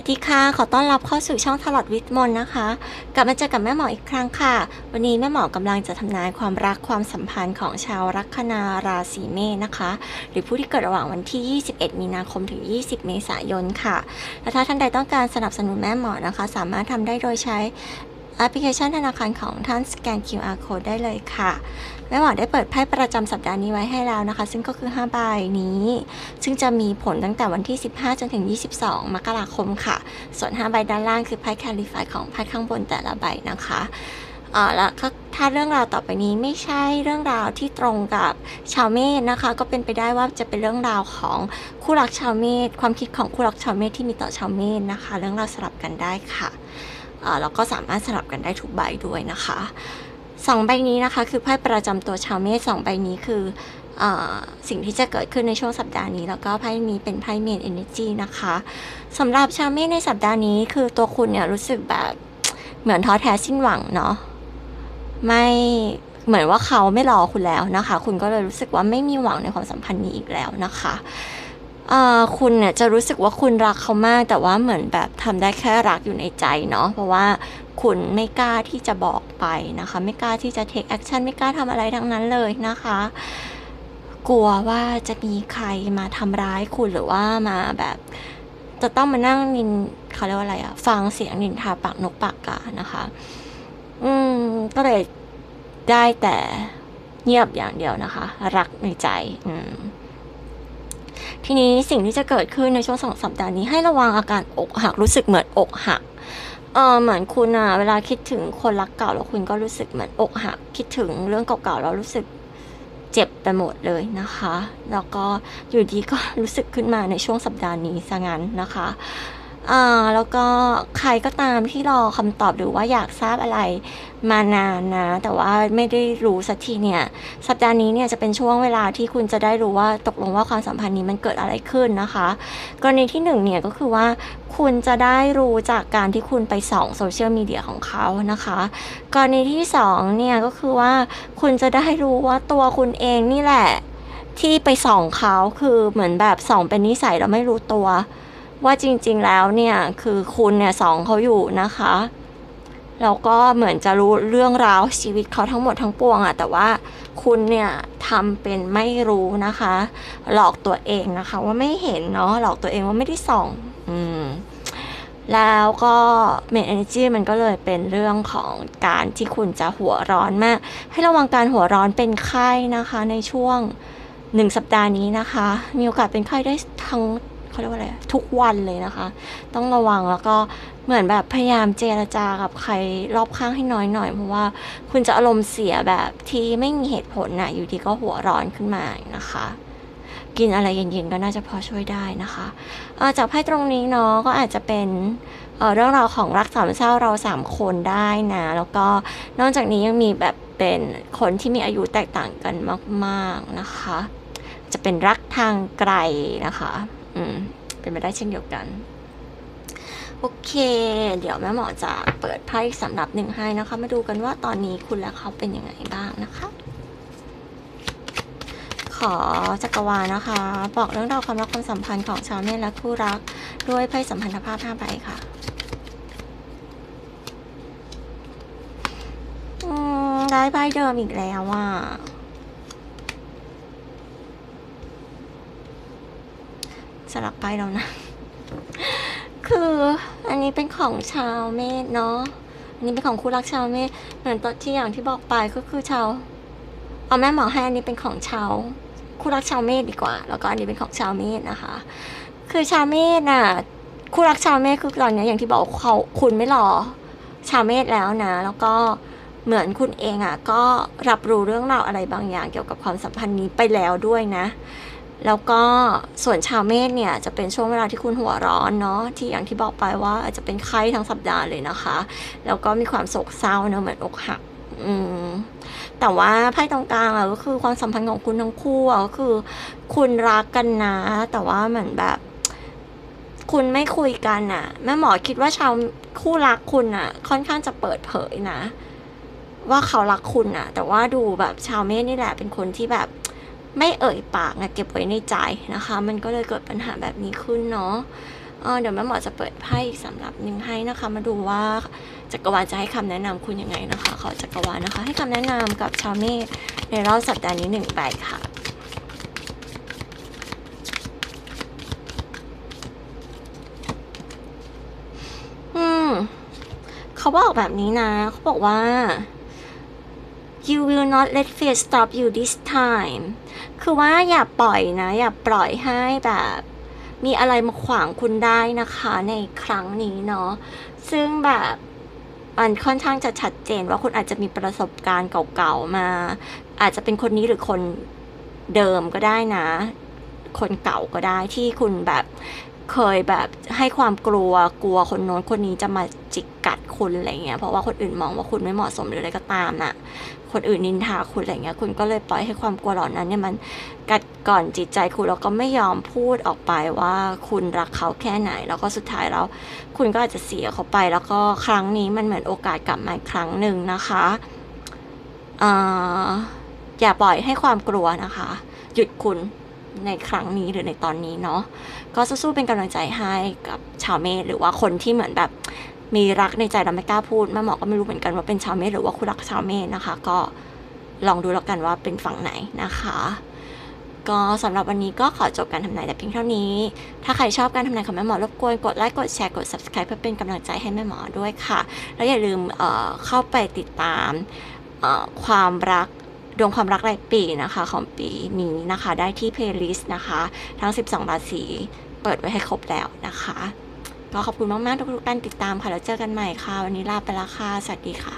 วัสดีค่ะ ขอต้อนรับเข้าสู่ช่องทลอดวิทย์มนต์นะคะ กลับมาเจอกับแม่หมออีกครั้งค่ะ วันนี้แม่หมอกำลังจะทำนายความรักความสัมพันธ์ของชาวลัคนาราศีเมษนะคะ หรือผู้ที่เกิดระหว่างวันที่ 21 มีนาคมถึง 20 เมษายนค่ะ และถ้าท่านใดต้องการสนับสนุนแม่หมอนะคะ สามารถทำได้โดยใช้ แอปพลิเคชันธนาคารของท่านสแกน QR code ได้เลยค่ะ แม่หมอได้เปิดไพ่ประจำสัปดาห์นี้ไว้ให้แล้วนะคะ ซึ่งก็คือ5ใบนี้ ซึ่งจะมีผลตั้งแต่วันที่ 15 จนถึง 22 มกราคมค่ะ ส่วน 5 ใบด้านล่างคือไพ่แคลิฟายของไพ่ข้างบนแต่ละใบนะคะอ่าแล้วถ้าเรื่องราวต่อไปนี้ไม่ใช่เรื่องราวที่ตรงกับชาวเมษนะคะ ก็เป็นไปได้ว่าจะเป็นเรื่องราวของคู่รักชาวเมษความคิดของคู่รักชาวเมษที่มีต่อชาวเมษนะคะ เรื่องราวสลับกันได้ค่ะ แล้วก็สามารถสลับกันได้ทุกใบด้วยนะคะสองใบนี้นะคะ คือไพ่ประจำตัวชาวเมษสองใบนี้คืออสิ่งที่จะเกิดขึ้นในช่วงสัปดาห์นี้ แล้วก็ไพ่นี้เป็นไพ่เมนเอเนจีนะคะสำหรับชาวเมษในสัปดาห์นี้ คือตัวคุณเนี่ยรู้สึกแบบเหมือนท้อแท้สิ้นหวังเนาะไม่เหมือนว่าเขาไม่รอคุณแล้วนะคะ คุณก็เลยรู้สึกว่าไม่มีหวังในความสัมพันธ์นี้อีกแล้วนะคะ คุณเนี่ยจะรู้สึกว่าคุณรักเขามาก แต่ว่าเหมือนแบบทำได้แค่รักอยู่ในใจเนาะเพราะว่าคุณไม่กล้าที่จะบอกไปนะคะ ไม่กล้าที่จะ take action ไม่กล้าทำอะไรทั้งนั้นเลยนะคะ กลัวว่าจะมีใครมาทำร้ายคุณหรือว่ามาแบบจะต้องมานั่งนินเขาเรียกว่าอะไรอะฟังเสียงนินทาปากนกปากกานะคะ อืมก็เลยได้แต่เงียบอย่างเดียวนะคะ รักในใจ อืม ทีนี้สิ่งที่จะเกิดขึ้นในช่วงสองสัปดาห์นี้ให้ระวังอาการอกหักรู้สึกเหมือนอกหักเออเหมือนคุณอะเวลาคิดถึงคนรักเก่าแล้วคุณก็รู้สึกเหมือนอกหักคิดถึงเรื่องเก่าๆแล้วรู้สึกเจ็บไปหมดเลยนะคะ แล้วก็อยู่ดีก็รู้สึกขึ้นมาในช่วงสัปดาห์นี้ซะงั้นนะคะ อ่าแล้วก็ใครก็ตามที่รอคำตอบหรือว่าอยากทราบอะไรมานานนะ แต่ว่าไม่ได้รู้สักทีเนี่ย สัปดาห์นี้เนี่ยจะเป็นช่วงเวลาที่คุณจะได้รู้ว่าตกลงว่าความสัมพันธ์นี้มันเกิดอะไรขึ้นนะคะ กรณีที่หนึ่งเนี่ยก็คือว่าคุณจะได้รู้จากการที่คุณไปส่องโซเชียลมีเดียของเขานะคะ กรณีที่สองเนี่ยก็คือว่าคุณจะได้รู้ว่าตัวคุณเองนี่แหละ ที่ไปส่องเขาคือเหมือนแบบส่องเป็นนิสัยแล้วไม่รู้ตัว ว่าจริงๆแล้วเนี่ยคือคุณเนี่ยส่องเขาอยู่นะคะแล้วก็เหมือนจะรู้เรื่องราวชีวิตเขาทั้งหมดทั้งปวงอะแต่ว่าคุณเนี่ยทำเป็นไม่รู้นะคะ หลอกตัวเองนะคะ ว่าไม่เห็นเนาะหลอกตัวเองว่าไม่ได้ส่องอืมแล้วก็เมน energy มันก็เลยเป็นเรื่องของการที่คุณจะหัวร้อนมาก ให้ระวังการหัวร้อนเป็นไข้นะคะ ในช่วงหนึ่งสัปดาห์นี้นะคะ มีโอกาสเป็นไข้ได้ทั้ง เขาเรียกว่าอะไรทุกวันเลยนะคะ ต้องระวังแล้วก็เหมือนแบบพยายามเจรจากับใครรอบข้างให้น้อยหน่อยเพราะว่าคุณจะอารมณ์เสียแบบที่ไม่มีเหตุผลน่ะอยู่ดีก็หัวร้อนขึ้นมานะคะ กินอะไรเย็นๆก็น่าจะพอช่วยได้นะคะเอ่อจากไพ่ตรงนี้เนาะก็อาจจะเป็นเเรื่องราวของรักสามเศร้าเราสามคนได้นะแล้วก็นอกจากนี้ยังมีแบบเป็นคนที่มีอายุแตกต่างกันมาก ๆนะคะ จะเป็นรักทางไกลนะคะ อืม เป็นไปได้เช่นเดียวกัน โอเค เดี๋ยวแม่หมอจะเปิดไพ่สำหรับหนึ่งให้นะคะ มาดูกันว่าตอนนี้คุณและเขาเป็นยังไงบ้างนะคะ ขอจักรวาลนะคะ บอกเรื่องราวความรักความสัมพันธ์ของชาวเมษและคู่รัก ด้วยไพ่สัมพันธภาพ5ใบค่ะได้ไพ่เดิมอีกแล้วอะ สลับไปแล้วนะ คืออันนี้เป็นของชาวเมษเนาะอันนี้เป็นของคู่รักชาวเมษเหมือนตอนที่อย่างที่บอกไปก็คือชาวเอาแม่หมอให้อันนี้เป็นของชาวคู่รักชาวเมษดีกว่า แล้วก็อันนี้เป็นของชาวเมษนะคะ คือชาวเมษน่ะคู่รักชาวเมษคือตอนนี้อย่างที่บอกเขาคุณไม่รอชาวเมษแล้วนะ แล้วก็เหมือนคุณเองอะก็รับรู้เรื่องราวอะไรบางอย่างเกี่ยวกับความสัมพันธ์นี้ไปแล้วด้วยนะ แล้วก็ส่วนชาวเมษเนี่ยจะเป็นช่วงเวลาที่คุณหัวร้อนเนาะที่อย่างที่บอกไปว่าอาจจะเป็นไข้ทั้งสัปดาห์เลยนะคะ แล้วก็มีความโศกเศร้าเนอะเหมือนอกหักอืมแต่ว่าไพ่ตรงกลางอะก็คือความสัมพันธ์ของคุณทั้งคู่อะก็คือ คุณรักกันนะ แต่ว่าเหมือนแบบ คุณไม่คุยกันอะแม่หมอคิดว่าชาวคู่รักคุณอะค่อนข้างจะเปิดเผยนะ ว่าเขารักคุณอะแต่ว่าดูแบบชาวเมษนี่แหละเป็นคนที่แบบ ไม่เอ่ยปากนะเก็บไว้ในใจนะคะ มันก็เลยเกิดปัญหาแบบนี้ขึ้นเนาะเดี๋ยวแม่หมอจะเปิดไพ่อีกสำหรับหนึ่งให้นะคะ มาดูว่าจักรวาลจะให้คำแนะนำคุณยังไงนะคะขอจักรวาลนะคะ ให้คำแนะนำกับชาวเมษในรอบสัปดาห์นี้หนึ่งใบค่ะอืมเขาบอกแบบนี้นะ เขาบอกว่า you will not let fear stop you this time คือว่าอย่าปล่อยนะ อย่าปล่อยให้แบบ มีอะไรมาขวางคุณได้นะคะในครั้งนี้เนาะซึ่งแบบมันค่อนข้างจะชัดเจนว่าคุณอาจจะมีประสบการณ์เก่าๆมา อาจจะเป็นคนนี้หรือคนเดิมก็ได้นะ คนเก่าก็ได้ที่คุณแบบเคยแบบให้ความกลัวกลัวคนโน้นคนนี้จะมาจิกกัด คุณอะไรเงี้ยเพราะว่าคนอื่นมองว่าคุณไม่เหมาะสมหรืออะไรก็ตามน่ะ คนอื่นนินทาคุณอะไรเงี้ยคุณก็เลยปล่อยให้ความกลัวเหล่านั้นเนี่ยมันกัดก่อนจิตใจคุณแล้วก็ไม่ยอมพูดออกไปว่าคุณรักเขาแค่ไหน แล้วก็สุดท้ายแล้วคุณก็อาจจะเสียเขาไป แล้วก็ครั้งนี้มันเหมือนโอกาสกลับมาอีกครั้งหนึ่งนะคะอ่าอย่าปล่อยให้ความกลัวนะคะ หยุดคุณในครั้งนี้หรือในตอนนี้เนาะก็สู้ๆเป็นกำลังใจให้กับชาวเมษหรือว่าคนที่เหมือนแบบ มีรักในใจแล้วไม่กล้าพูดแม่หมอก็ไม่รู้เหมือนกันว่าเป็นชาวเมษหรือว่าคุณรักชาวเมษนะคะ ก็ลองดูแล้วกันว่าเป็นฝั่งไหนนะคะ ก็สำหรับวันนี้ก็ขอจบการทำนายแต่เพียงเท่านี้ ถ้าใครชอบการทำนายของแม่หมอรบกวนกดไลค์กดแชร์กด subscribe เพื่อเป็นกำลังใจให้แม่หมอด้วยค่ะ แล้วอย่าลืมเเข้าไปติดตามความรักดวงความรักรายปีนะคะของปีนี้นะคะ ได้ที่ playlist นะคะ ทั้ง 12 ราศีเปิดไว้ให้ครบแล้วนะคะ ก็ขอบคุณมากๆทุกๆกานติดตามค่ะ แล้วเจอกันใหม่ค่ะ วันนี้ลาไปละค่ะ สวัสดีค่ะ